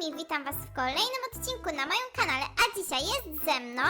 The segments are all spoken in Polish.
Lumi, witam was w kolejnym odcinku na moim kanale, a dzisiaj jest ze mną...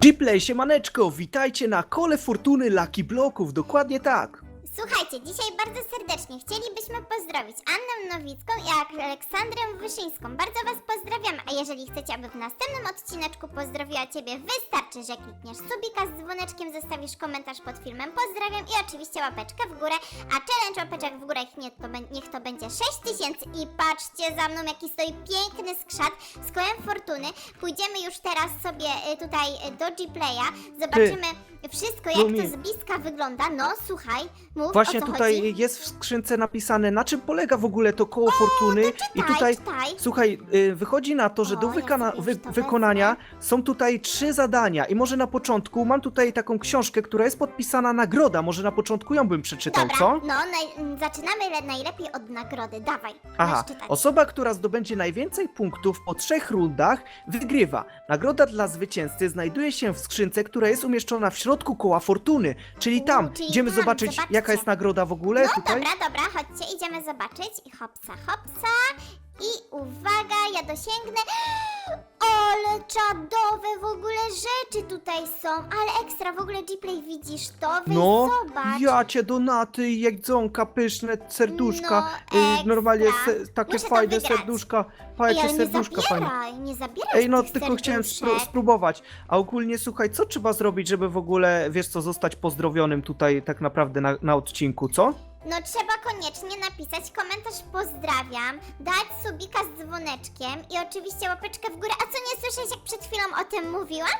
Gplay, siemaneczko, witajcie na kole fortuny Lucky Bloków, dokładnie tak. Słuchajcie, dzisiaj bardzo serdecznie chcielibyśmy pozdrowić Annę Nowicką i Aleksandrę Wyszyńską. Bardzo was pozdrawiam, a jeżeli chcecie, aby w następnym odcineczku pozdrowiła ciebie, wystarczy, że klikniesz subika z dzwoneczkiem, zostawisz komentarz pod filmem, pozdrawiam i oczywiście łapeczkę w górę, a challenge łapeczek w górę niech to, niech to będzie 6000 i patrzcie za mną, jaki stoi piękny skrzat z kołem fortuny. Pójdziemy już teraz sobie y, tutaj y, do G-Playa, zobaczymy wszystko, jak Lumi. to z bliska wygląda. No, słuchaj, mów Właśnie o co tutaj chodzi. jest w skrzynce napisane, na czym polega w ogóle to koło fortuny. I Czytaj, tutaj, czytaj. słuchaj, y, wychodzi na to, że O, do ja wykona, sobie wy, już to wykonania są tutaj trzy zadania. I może na początku, mam tutaj taką książkę, która jest podpisana nagroda, może na początku ją bym przeczytał, Dobra, co? no naj, m, zaczynamy le, najlepiej od nagrody. Dawaj, Aha, masz czytać. osoba, która zdobędzie najwięcej punktów po trzech rundach, wygrywa. Nagroda dla zwycięzcy znajduje się w skrzynce, która jest umieszczona w środku koła fortuny, czyli tam. czyli Idziemy tam, zobaczyć, zobaczcie. jaka jest nagroda w ogóle No tutaj. dobra, dobra, chodźcie, idziemy zobaczyć. I hopsa, hopsa. I uwaga, ja dosięgnę. Ale czadowe w ogóle rzeczy tutaj są. Ale ekstra, w ogóle Gplay widzisz to? Weź No, zobacz. ja cię donaty, jedzonka pyszne, serduszka, No, y, ekstra. normalnie se, takie Muszę to fajne wygrać. serduszka, Ej, pa jakie ale nie serduszka fajne. zabieraj, nie zabieraj Ej, no tych tylko chciałem spró- serduszek. spróbować. A ogólnie słuchaj, co trzeba zrobić, żeby w ogóle, wiesz co, zostać pozdrowionym tutaj tak naprawdę na, na odcinku, co? No trzeba koniecznie napisać komentarz pozdrawiam, dać subika z dzwoneczkiem i oczywiście łapeczkę w górę. A co nie słyszałeś jak przed chwilą o tym mówiłam?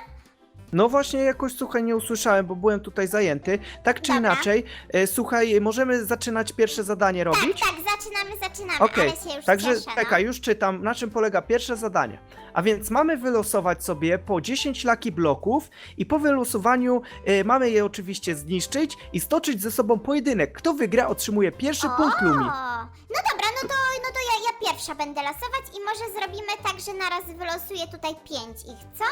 No właśnie, jakoś słuchaj, nie usłyszałem, bo byłem tutaj zajęty. Tak czy Dobra. inaczej, e, słuchaj, możemy zaczynać pierwsze zadanie robić? Tak, tak, zaczynamy, zaczynamy, Okej, ale się już także cieszę, czekaj, już czytam, na czym polega pierwsze zadanie. A więc mamy wylosować sobie po 10 laki bloków i po wylosowaniu e, mamy je oczywiście zniszczyć i stoczyć ze sobą pojedynek. Kto wygra, otrzymuje pierwszy no. punkt Lumi. No dobra, no to, no to ja, ja pierwsza będę losować i może zrobimy tak, że naraz wylosuję tutaj pięć ich, co?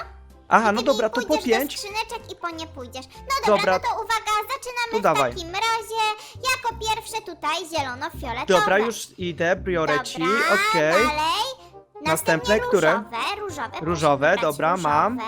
Aha, no ty dobra, to po pójdziesz 5. do skrzyneczek i po nie pójdziesz. No dobra, Dobra. no to uwaga, zaczynamy To w dawaj. takim razie. Jako pierwsze tutaj zielono-fioletowe. Dobra, już idę, biorę ci, Dobra, okej. dalej. Następne, które? Różowe, różowe. dobra, różowe. mam.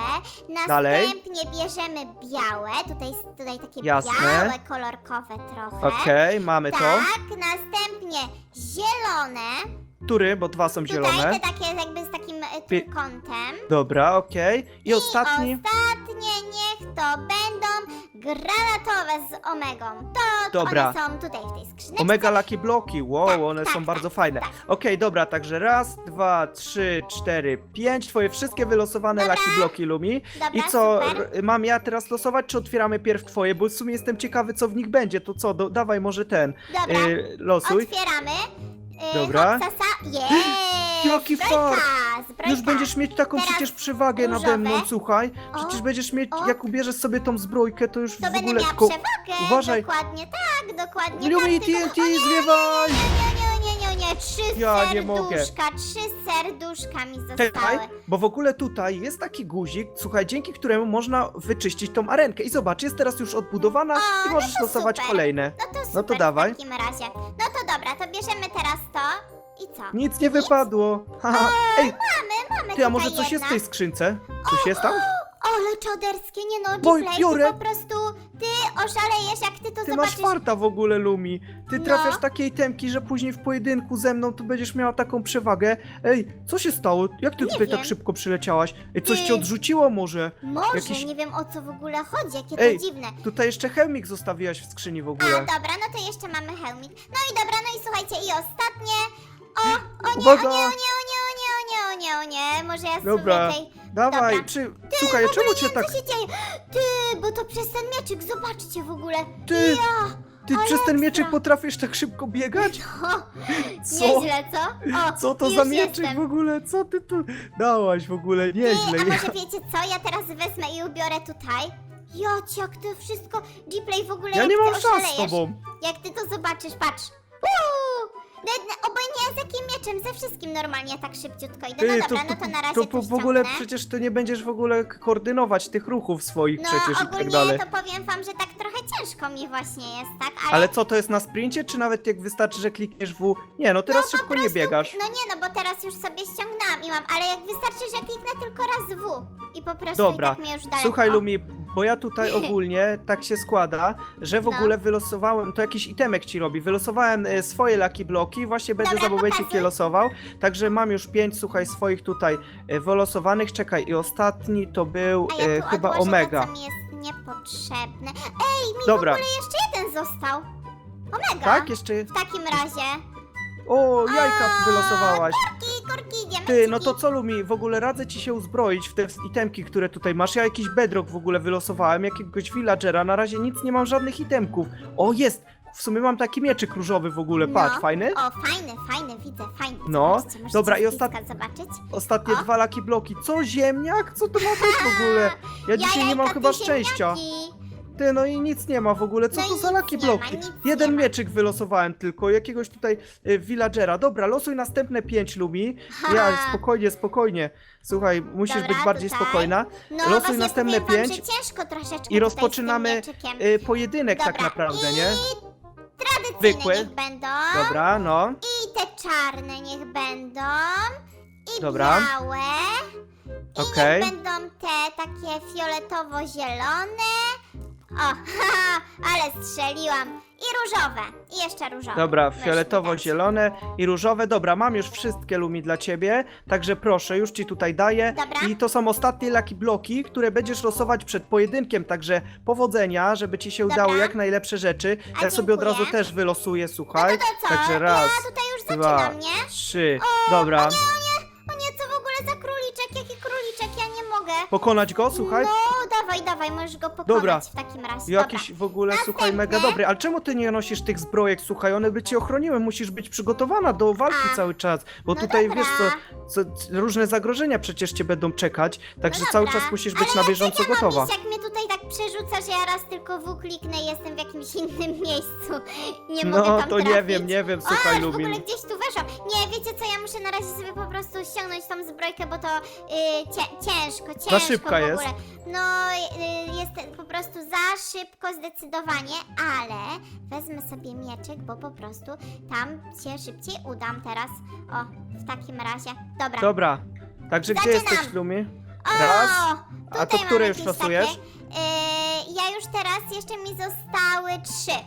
Dalej. Następnie bierzemy białe, tutaj, tutaj takie Jasne. białe, kolorkowe trochę. Okej, mamy to. Tak, następnie zielone. Który, bo dwa są Tutaj zielone. te takie jakby z takim e, Pi- trójkątem. Dobra, okej. I ostatni. ostatnie niech to będą granatowe z omegą. To Dobra. one są tutaj w tej skrzyneczce. Omega Lucky Bloki, wow, Tak, one tak, są tak, bardzo fajne. tak. Okej, dobra, także raz, dwa, trzy, cztery, pięć. Twoje wszystkie wylosowane Dobra. Lucky Bloki, Lumi. Dobra, I co, super. r- mam ja teraz losować, czy otwieramy pierw twoje? Bo w sumie jestem ciekawy, co w nich będzie. To co, do, dawaj może ten, Dobra, y, losuj. otwieramy. Yy, Dobra. Hopsasa. Jej! Jaki fart! Zbrojka. Już będziesz mieć taką Teraz przecież przewagę nade różowe. mną, słuchaj. O, Przecież będziesz mieć, o. jak ubierzesz sobie tą zbrojkę, to już To w będę ogóle miała tylko... przewagę. Uważaj. Dokładnie tak, dokładnie Lumi, tak. tylko- TNT, O nie, zwiewaj! Nie, nie, nie, trzy Ja nie mogę. serduszka, trzy serduszka mi zostały. Czekaj, bo w ogóle tutaj jest taki guzik, słuchaj, dzięki któremu można wyczyścić tą arenkę. I zobacz, jest teraz już odbudowana O, i no możesz to losować super. kolejne. No to super No to dawaj. w takim razie. No to dobra, to bierzemy teraz to i co? Nic nie wypadło. Haha. Ej, Mamy, mamy ty, a tutaj może coś jest w tej skrzynce? Coś jest tam? Ale czaderskie, nie no, Bo biorę. ty po prostu, ty oszalejesz, jak ty to Ty masz zobaczysz. farta w ogóle, Lumi. Ty No. trafiasz takiej temki, że później w pojedynku ze mną tu będziesz miała taką przewagę. Ej, co się stało? Jak ty Nie tutaj wiem. tak szybko przyleciałaś? Ej, coś Ty. cię odrzuciło może? Może, jakiś- nie wiem o co w ogóle chodzi, jakie Ej, to dziwne. Tutaj jeszcze chemik zostawiłaś w skrzyni w A, ogóle. dobra, no to jeszcze mamy helmik. No i dobra, no i słuchajcie, i ostatnie. O, o nie, Uwaga. o nie, o nie, o nie, o nie, o nie, o nie. Może ja Dobra. sobie tej... Dawaj, dobra. przy... słuchaj, czemu cię tak... co się dzieje. Ty, bo to przez ten mieczyk, zobaczcie w ogóle. Ty, Ja, ty ale przez ten ekstra. mieczyk potrafisz tak szybko biegać? o, Co? nieźle, co? O, Co to już za mieczyk jestem. w ogóle? Co ty tu dałaś w ogóle? Ty, Nieźle. a może wiecie co, ja teraz wezmę i ubiorę tutaj. Joć, jak to wszystko, Gplay w ogóle, Ja jak nie ty mam szans z oszalejesz. tobą. Jak ty to zobaczysz, patrz. Uuu, Ne- ne- Obojętnie z jakim mieczem, ze wszystkim normalnie tak szybciutko idę. No dobra, no to na razie to po, w ogóle ściągnę. przecież ty nie będziesz w ogóle koordynować tych ruchów swoich No przecież i tak ogólnie dalej. to powiem wam, że tak trochę ciężko mi właśnie jest, tak? Ale, Ale co, to jest na sprincie, czy nawet jak wystarczy, że klikniesz W? Nie, no teraz no, szybko nie biegasz. No nie, no bo teraz już sobie ściągnęłam i mam, ale jak wystarczy, że kliknę tylko raz W i po prostu Dobra, i tak mnie już daleko. Słuchaj Lumi, bo ja tutaj ogólnie tak się składa, że w No. ogóle wylosowałem, to jakiś itemek ci robi, wylosowałem e, swoje laki bloki, właśnie będę Dobra, za momencik je losował, także mam już pięć, słuchaj, swoich tutaj e, wylosowanych, czekaj, i ostatni to był A ja e, tu chyba odłożę Omega. To, co mi jest niepotrzebne. Ej, mi Dobra. w ogóle jeszcze jeden został. Omega. Tak, jeszcze, W takim razie. o, jajka wylosowałaś. Diamenciki. Ty, no to co Lumi, w ogóle radzę ci się uzbroić w te itemki, które tutaj masz. Ja jakiś bedrock w ogóle wylosowałem, jakiegoś villagera, na razie nic nie mam żadnych itemków. O, jest! W sumie mam taki mieczyk różowy w ogóle, patrz, No. fajny. O, fajny, fajny, widzę, fajny. No, Zobaczcie, możecie dobra, z i bliska ostat- zobaczyć. Ostatnie O. dwa laki bloki. Co, ziemniak? Co to ma być w ogóle? Ja dzisiaj nie mam chyba szczęścia. ziemniaki. Ty, no i nic nie ma w ogóle. Co No to i za nic laki nie ma, bloki? nic Jeden ma. mieczyk wylosowałem tylko, jakiegoś tutaj y, villagera. Dobra, losuj następne pięć lumi. Ja, Ha. spokojnie, spokojnie. Słuchaj, musisz Dobra, być bardziej tutaj. spokojna. No Losuj właśnie następne powiem wam, pięć że ciężko troszeczkę I tutaj rozpoczynamy z tym mieczykiem. y, pojedynek tak Dobra, naprawdę, i nie? tradycyjne Zwykły. niech będą. Dobra, no. I te czarne niech będą. I Dobra. białe. I Okej. niech będą te takie fioletowo-zielone. O, haha, ale strzeliłam. I różowe. I jeszcze różowe. Dobra, Weźmy fioletowo-zielone i różowe. Dobra, mam już wszystkie lumi dla ciebie, także proszę, już ci tutaj daję. Dobra. I to są ostatnie laki bloki, które będziesz losować przed pojedynkiem, także powodzenia, żeby ci się Dobra. udało jak najlepsze rzeczy. A ja sobie od dziękuję. razu też wylosuję, No słuchaj. to, to co? Także raz, ja tutaj już dwa, zaczynam, nie? trzy. O, Dobra, O nie, o nie, o nie, co w ogóle za króliczek? Jaki króliczek? Ja nie mogę. pokonać go, słuchaj. No, dawaj, dawaj, możesz go pokonać Dobra. w takim razie. Jakiś w ogóle, słuchaj, mega dobry. Ale czemu ty nie nosisz tych zbrojek? Słuchaj, one by cię ochroniły. Musisz być przygotowana do walki A, cały czas. Bo no tutaj dobra. wiesz co, co, c- różne zagrożenia przecież cię będą czekać. Także No cały dobra, czas musisz być ale na bieżąco jak ja gotowa. Jak mnie tutaj tak przerzuca, że ja raz tylko W kliknę i jestem w jakimś innym miejscu. Nie mogę No tam to nie trafić. wiem, nie wiem, słuchaj, w ogóle Lumin. gdzieś tu weszłam. Nie, wiecie co, ja muszę na razie sobie po prostu ściągnąć tą zbrojkę, bo to y, cie, ciężko, ciężko szybka w jest. ogóle. No, y, jest po prostu za szybko zdecydowanie, ale wezmę sobie mieczyk, bo po prostu tam się szybciej udam teraz. O, w takim razie. Dobra. Dobra, także gdzie Zaczynam. jesteś, Lumi? O, Raz. A to które już jakieś losujesz? Takie, yy, ja już teraz, jeszcze mi zostały trzy.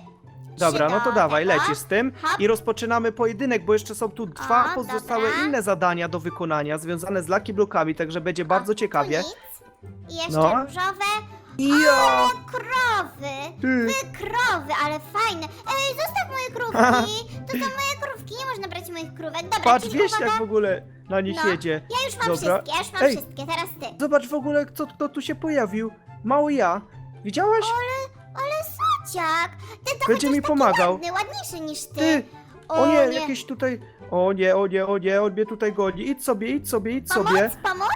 Dobra, Trzy no to do dawaj, tego. lecisz z tym Hop. i rozpoczynamy pojedynek, bo jeszcze są tu dwa O, pozostałe dobra. inne zadania do wykonania związane z Lucky Blokami, także będzie bardzo tu ciekawie. nic. I jeszcze No. różowe. Ja! Krowy! Ty. Wy krowy, ale fajne. Ej, zostaw moje krówki! To są moje nie można brać moich krówek. Dobra, Patrz, czyli wiesz uwaga. jak w ogóle na nich No. jedzie. Ja już mam Dobra. wszystkie, ja już mam Ej. wszystkie, teraz ty. Zobacz w ogóle, kto, kto tu się pojawił. Mały ja. Widziałaś? Ale sociak! Ten to Będzie chociaż mi taki pomagał. Ładny, ładniejszy niż ty. Ty! O nie, jakieś tutaj... O nie, o nie, o nie, on mnie tutaj goni. Idź sobie, idź sobie, idź Pomoc, sobie. pomoc?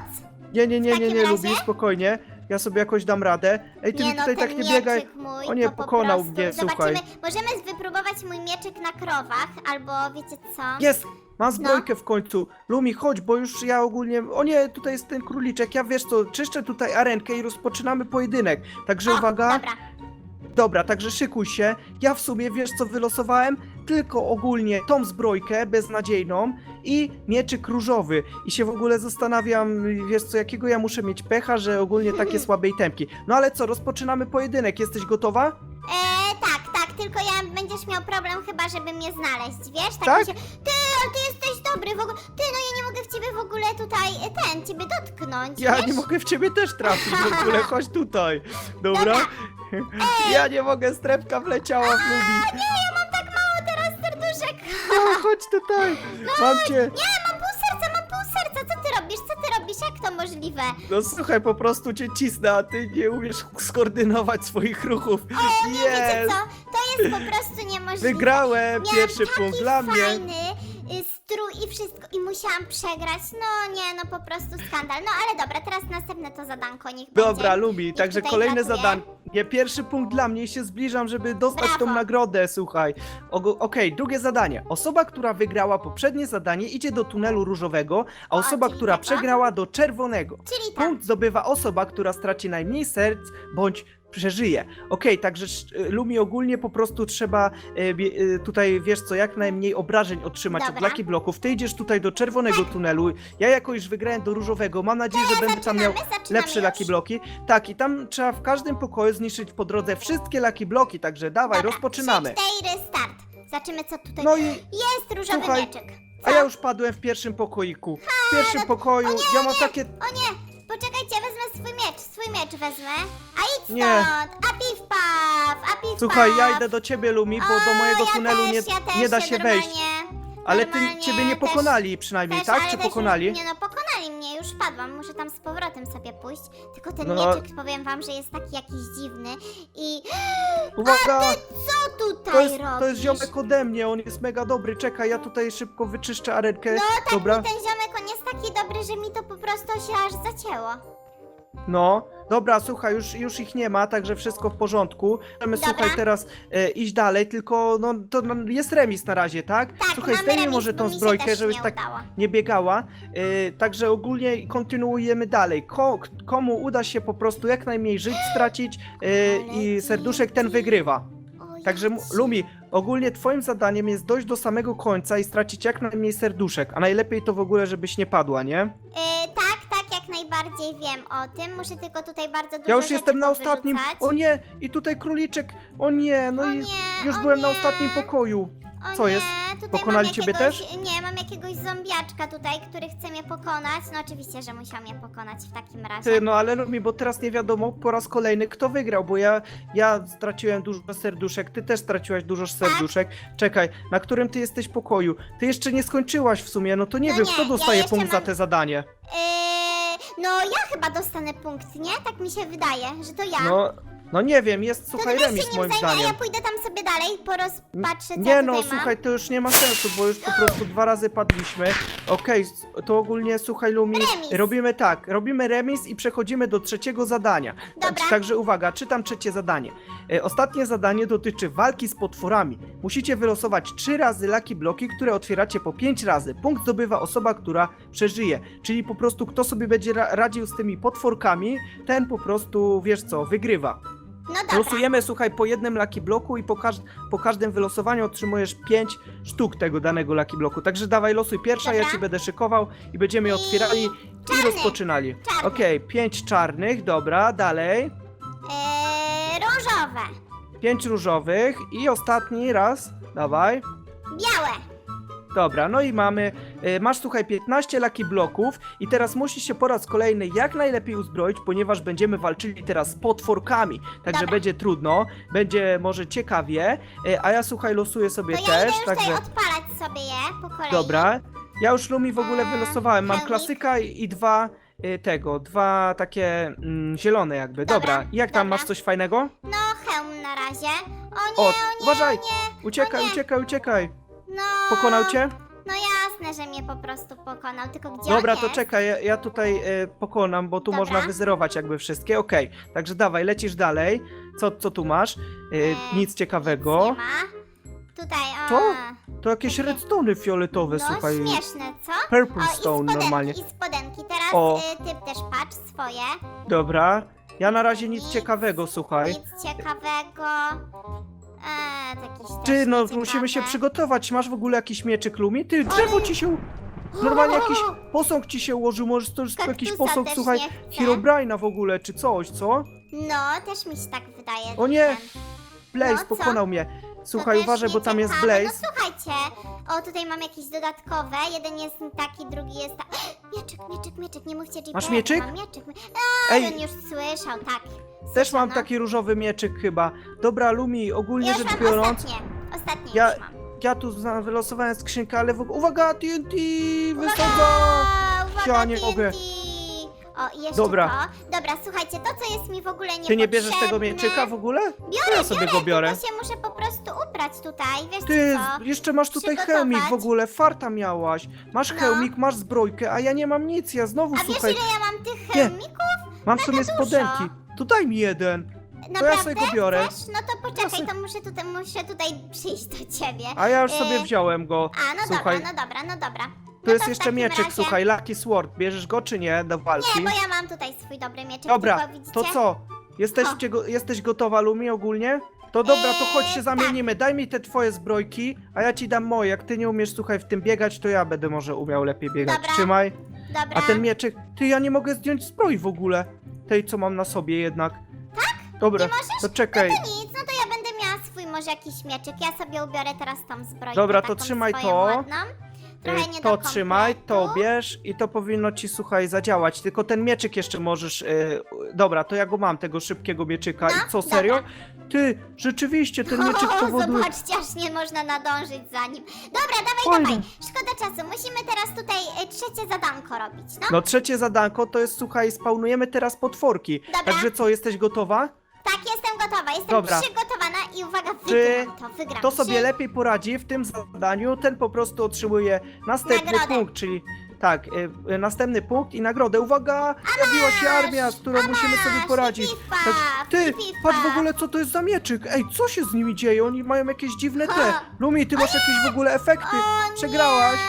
Nie, nie, nie, W nie, takim nie, razie? lubi, spokojnie. Ja sobie jakoś dam radę. Ej, ty nie mi no, tutaj ten tak nie biegaj. mój, O nie, to po pokonał prostu. mnie, słuchaj. Zobaczymy, możemy wypróbować mój mieczyk na krowach, albo wiecie co? Jest! No. Mam zbrojkę w końcu. Lumi, chodź, bo już ja ogólnie... O nie, tutaj jest ten króliczek. Ja wiesz co, czyszczę tutaj arenkę i rozpoczynamy pojedynek. Także O, uwaga. Dobra, Dobra, także szykuj się. Ja w sumie wiesz co wylosowałem? Tylko ogólnie tą zbrojkę beznadziejną i mieczyk różowy. I się w ogóle zastanawiam, wiesz co, jakiego ja muszę mieć pecha, że ogólnie takie słabe itemki. No ale co, rozpoczynamy pojedynek. Jesteś gotowa? e, tak, tak, tylko ja będziesz miał problem chyba, żeby mnie znaleźć, wiesz? Tak? mi Się... Ty, ale ty jesteś dobry w ogóle. Ty, no ja nie mogę w ciebie w ogóle tutaj, e, ten, ciebie dotknąć, Ja wiesz? nie mogę w ciebie też trafić w ogóle, chodź tutaj. Dobra? Dobra. Ja nie mogę, strefka wleciała w lubi. Nie, ja chodź tutaj. Mam cię. Nie, mam pół serca, mam pół serca. Co ty robisz? Co ty robisz? Jak to możliwe? No słuchaj, po prostu cię cisnę, a ty nie umiesz skoordynować swoich ruchów. O, nie, wiecie co? To jest po prostu niemożliwe. Wygrałem Miałam pierwszy taki punkt dla mnie. fajny strój i wszystko. I musiałam przegrać. No nie, no po prostu skandal. No ale dobra, teraz następne to zadanko, niech Dobra, będzie. Lumi, Ich także tutaj kolejne zadanie. Pierwszy punkt dla mnie i się zbliżam, żeby dostać tą Brawo. nagrodę, słuchaj. Okej, drugie zadanie. Osoba, która wygrała poprzednie zadanie, idzie do tunelu różowego, a osoba, czyli która tego? przegrała do czerwonego. Czyli tam. Punkt zdobywa osoba, która straci najmniej serc bądź przeżyje. Okej, także sz- Lumi ogólnie po prostu trzeba e, e, tutaj, wiesz co, jak najmniej obrażeń otrzymać od Dobra. Lucky Bloków. Ty idziesz tutaj do czerwonego tunelu, ja jako już wygrałem do różowego, mam nadzieję, że będę tam miał lepsze już. Lucky Bloki. Tak, i tam trzeba w każdym pokoju zniszczyć po drodze wszystkie Lucky Bloki, także dawaj, Dobra, rozpoczynamy. 3, 4, start. Zobaczymy co tutaj. No i, Jest różowy Słuchaj, mieczyk. a ja już padłem w pierwszym pokoiku. W pierwszym pokoju, ja mam takie... O nie, miecz, wezmę. A idź Nie. stąd, a piw paw, a piw Słuchaj, ja idę do ciebie, Lumi, bo do mojego ja tunelu też, nie, ja też nie da się wejść. normalnie, Ale ty, normalnie ciebie nie też- pokonali przynajmniej, Też, tak? ale Czy też pokonali? Już, nie no, pokonali mnie, już padłam, muszę tam z powrotem sobie pójść. Tylko ten No. mieczyk, powiem wam, że jest taki jakiś dziwny i... Uwaga! Co tutaj To jest, robisz? to jest ziomek ode mnie, on jest mega dobry. Czekaj, ja tutaj szybko wyczyszczę arenkę. No tak, Dobra, mi ten ziomek, on jest taki dobry, że mi to po prostu się aż zacięło. No. Dobra, słuchaj, już, już ich nie ma, także wszystko w porządku. Możemy, Dobra. słuchaj, teraz e, iść dalej, tylko no, to no, jest remis na razie, tak? Tak, słuchaj, mamy zdejmij remis, może bo tą mi się zbrojkę, też żebyś nie tak udało. nie biegała. E, także ogólnie kontynuujemy dalej. Ko, komu uda się po prostu jak najmniej żyć stracić e, i serduszek ten wygrywa. Także mu- Lumi, ogólnie twoim zadaniem jest dojść do samego końca i stracić jak najmniej serduszek, a najlepiej to w ogóle, żebyś nie padła, nie? Tak, jak najbardziej wiem o tym. Muszę tylko tutaj bardzo dużo Ja już rzeczy jestem na ostatnim. powyrzucać. O nie, i tutaj króliczek. O nie, no O i nie, już o byłem na nie. ostatnim pokoju. O Co nie, jest? Tutaj Pokonali mam ciebie jakiegoś, też? Nie, mam jakiegoś zombiaczka tutaj, który chce mnie pokonać. No oczywiście, że musiał mnie pokonać w takim razie. Ty, no ale Lumi, bo teraz nie wiadomo po raz kolejny kto wygrał, bo ja, ja straciłem dużo serduszek, ty też straciłaś dużo serduszek. Czekaj, na którym ty jesteś pokoju? Ty jeszcze nie skończyłaś w sumie, no to nie No wiem, nie, kto ja dostaje jeszcze punkt za mam- te zadanie. Yy, no ja chyba dostanę punkt, nie? Tak mi się wydaje, że to ja. No, no nie wiem, jest to słuchaj remis się nim moim zajmę, a zdaniem. ja pójdę tam sobie dalej, porozpatrzę co Nie no, tutaj słuchaj, to już nie ma sensu, bo już po prostu dwa razy padliśmy. Okej, s- to ogólnie, słuchaj Lumi, Remis. robimy tak, robimy remis i przechodzimy do trzeciego zadania. Dobra. Tak- Także uwaga, czytam trzecie zadanie. E, ostatnie zadanie dotyczy walki z potworami. Musicie wylosować trzy razy laki bloki, które otwieracie po pięć razy. Punkt zdobywa osoba, która przeżyje. Czyli po prostu kto sobie będzie ra radził z tymi potworkami, ten po prostu, wiesz co, wygrywa. No dobra. Losujemy, słuchaj, po jednym Lucky Bloku i po, każ po każdym wylosowaniu otrzymujesz 5 sztuk tego danego Lucky Bloku. Także dawaj, losuj pierwsza, ja Dobra. ci będę szykował i będziemy I otwierali i czarny. rozpoczynali. Czarny. Okej, 5 czarnych, dobra, dalej. Yy, różowe, 5 różowych i ostatni raz, dawaj. białe. Dobra, no i mamy, y, masz słuchaj 15 Lucky Bloków i teraz musisz się po raz kolejny jak najlepiej uzbroić, ponieważ będziemy walczyli teraz z potworkami, także Dobra. będzie trudno, będzie może ciekawie, y, a ja słuchaj losuję sobie To ja też, idę już także tutaj odpalać sobie je po kolei. dobra. Ja już Lumi w ogóle wylosowałem, mam chemik. klasyka i, i dwa y, tego, dwa takie mm, zielone jakby. Dobra, Dobra, jak tam dobra. masz coś fajnego? No, hełm na razie. O nie, O, o nie, uważaj! o nie. Uciekaj, uciekaj, uciekaj. No. Pokonał cię? No jasne, że mnie po prostu pokonał, tylko gdzie Dobra, on to jest? czekaj, ja, ja tutaj e, pokonam, bo tu Dobra. można wyzerować jakby wszystkie. Okej, także dawaj, lecisz dalej. Co, co tu masz? E, Eee, nic ciekawego. Nie ma. Tutaj, o. To? To jakieś redstony fioletowe, No, słuchaj. śmieszne, co? Purple O, i stone spodenki, normalnie. i spodenki. Teraz O. y, ty też patrz swoje. Dobra. Ja na razie nic Nic. ciekawego, słuchaj. Nic ciekawego. Eee, to jakieś Ty, no musimy się przygotować. Masz w ogóle jakiś mieczyk Lumi? Ty, drzewo ci się... Normalnie jakiś posąg ci się ułożył, może to jest jakiś Kaktusa posąg, też słuchaj, nie chcę. Herobrine'a w ogóle, czy coś, co? No, też mi się tak wydaje. O nie, że ten- Blaze No, co? pokonał mnie. to Słuchaj, też uważaj, bo tam jest nieciekawe. Blaze. No słuchajcie, o tutaj mam jakieś dodatkowe. Jeden jest taki, drugi jest taki. Mieczyk, mieczyk, mieczyk, nie mówcie, że Masz mieczyk? Mam mieczyk. A, Ej. on już słyszał, tak. Też mam taki różowy mieczyk chyba. Dobra, Lumi, ogólnie Ja już rzecz mam biorąc, ostatnie. Ostatnie Ja- już mam. ja tu zna- wylosowałem skrzynkę, ale w... uwaga, TNT, wysadza! Uwaga, uwaga, Ja nie TNT. mogę. O, i jeszcze Dobra. to. Dobra, słuchajcie, to co jest mi w ogóle niepotrzebne. Ty nie bierzesz tego mieczyka w ogóle? Biorę, ja sobie go biorę. tylko się muszę po prostu ubrać tutaj, wiesz Ty, co? jeszcze masz tutaj Przygotować. hełmik w ogóle, farta miałaś. Masz No. hełmik, masz zbrojkę, a ja nie mam nic, ja znowu, A wiesz słuchaj, ile ja mam tych hełmików? mam w sumie dużo. spodenki. To daj mi jeden, Naprawdę? sobie go biorę. Chcesz? No to poczekaj, to muszę tutaj, muszę tutaj przyjść do ciebie. a ja już E, sobie wziąłem go. A, no Słuchaj, dobra, no dobra, no dobra. to no jest w jeszcze takim mieczyk, razie... słuchaj, Lucky Sword. Bierzesz go czy nie do walki? Nie, bo ja mam tutaj swój dobry mieczek, Dobra, tylko widzicie? to co? Jesteście go, jesteś gotowa, Lumi, ogólnie? To dobra, to chodź się Eee, zamienimy. Daj mi te twoje zbrojki, a ja ci dam moje. Jak ty nie umiesz, słuchaj, w tym biegać, to ja będę może umiał lepiej biegać. Dobra. Trzymaj. Dobra. A ten mieczyk, ty ja nie mogę zdjąć zbroi w ogóle. Tej, co mam na sobie jednak. Tak? Dobra, Nie możesz? to czekaj. No to nic, no to ja będę miała swój może jakiś mieczyk. Ja sobie ubiorę teraz tą zbroję. Dobra, to taką trzymaj swoją to. Ładną. Trochę Y, nie To do trzymaj, to kompletu. bierz i to powinno ci, słuchaj, zadziałać. Tylko ten mieczyk jeszcze możesz... y, dobra, to ja go mam, tego szybkiego mieczyka. No, I co, serio? dobra. Ty, rzeczywiście, ten mieczyk O, powoduje... zobaczcie, aż nie można nadążyć za nim. Dobra, dawaj, Fajnie. dawaj. Szkoda czasu. Musimy teraz tutaj y, trzecie zadanko robić, no? No trzecie zadanko to jest, słuchaj, spawnujemy teraz potworki. Dobra. Także co, jesteś gotowa? Tak, jestem gotowa, jestem Dobra. przygotowana i uwaga, Czy wygram to, wygram. Kto sobie Czy- lepiej poradzi w tym zadaniu, ten po prostu otrzymuje następny Nagrodę. punkt, czyli tak, y, y, następny punkt i nagrodę. Uwaga, pojawiła się armia, z którą musimy sobie poradzić. Tak, ty, patrz w ogóle co to jest za mieczyk. Ej, co się z nimi dzieje? Oni mają jakieś dziwne te. Ha. Lumi, ty masz jakieś w ogóle efekty. O Przegrałaś.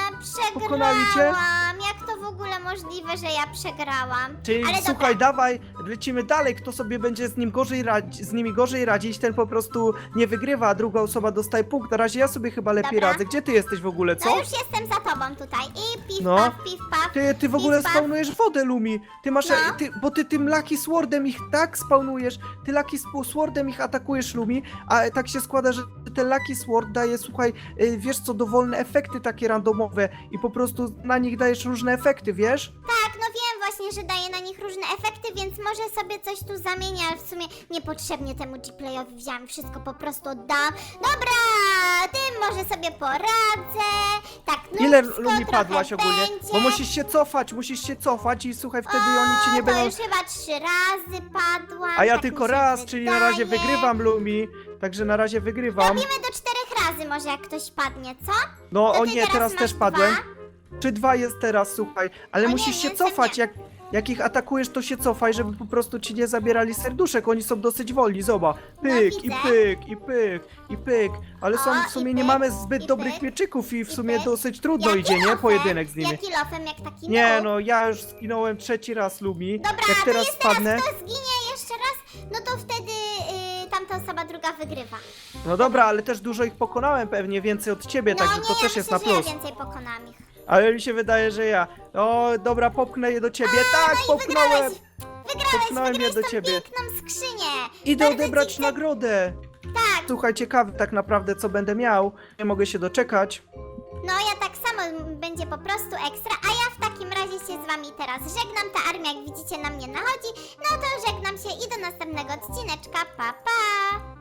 Nie. Pokonali cię? Jak to w ogóle możliwe, że ja przegrałam? Czyli Ale słuchaj, dobra. dawaj, lecimy dalej. Kto sobie będzie z nim gorzej radzi, z nimi gorzej radzić, ten po prostu nie wygrywa, a druga osoba dostaje punkt. Na razie ja sobie chyba lepiej Dobra. radzę. Gdzie ty jesteś w ogóle, co? No już jestem za tobą tutaj. I piw, No. paf, piw, paf. Ty, ty w ogóle Pisma. spawnujesz wodę, Lumi. Ty masz, No. ty, bo ty tym Lucky Swordem ich tak spawnujesz, ty Lucky Sp- Swordem ich atakujesz, Lumi, a tak się składa, że ten Lucky Sword daje, słuchaj, y, wiesz co, dowolne efekty takie randomowe i po prostu na nich dajesz różne efekty, wiesz? Tak, no wiem właśnie, że daje na nich różne efekty, więc może sobie coś tu zamienię, ale w sumie niepotrzebnie temu G-Playowi wziąłem. Wszystko po prostu oddam. Dobra, tym może sobie poradzę. Tak, Ile nubsko Lumi padłaś ogólnie? Będzie. Bo musisz się cofać, musisz się cofać i słuchaj, wtedy oni ci nie O, będą... To już chyba trzy razy padłam. A ja tak tylko mi się raz, czyli na razie wydaje. wygrywam, Lumi. Także na razie wygrywam. Robimy do czterech razy może jak ktoś padnie, co? No To o ty nie, teraz masz też padłem. Dwa? Czy dwa jest teraz, słuchaj, ale O nie, musisz się nie, jestem cofać, nie. jak, jak ich atakujesz, to się cofaj, żeby po prostu ci nie zabierali serduszek, oni są dosyć wolni, zobacz, pyk i No, widzę. pyk i pyk i pyk, ale są, O, w sumie i nie pyk, mamy zbyt i dobrych pyk, mieczyków i w i sumie pyk. dosyć trudno Ja idzie, nie? Pojedynek z nimi. Ja kilofem jak taki Nie no, ja już zginąłem trzeci raz, Lumi, Dobra, jak to teraz jest spadnę, teraz kto zginie jeszcze raz, no to wtedy y, tamta osoba druga wygrywa. no dobra, ale też dużo ich pokonałem pewnie, więcej od ciebie, no także nie, to ja też jest myślę, na że plus. ja więcej pokonam ich. Ale mi się wydaje, że ja. O, dobra, popchnę je do ciebie. tak, no i popchnąłem. wygrałeś, wygrałeś, Popchnąłem je wygrałeś do tą ciebie. piękną skrzynię. Idę Bardzo odebrać ci nagrodę. Tak, Słuchaj, ciekawy tak naprawdę, co będę miał. Nie mogę się doczekać. no ja tak samo m, będzie po prostu ekstra, a ja w takim razie się z wami teraz żegnam. Ta armia, jak widzicie, na mnie nachodzi. No to żegnam się i do następnego odcineczka. Pa, pa!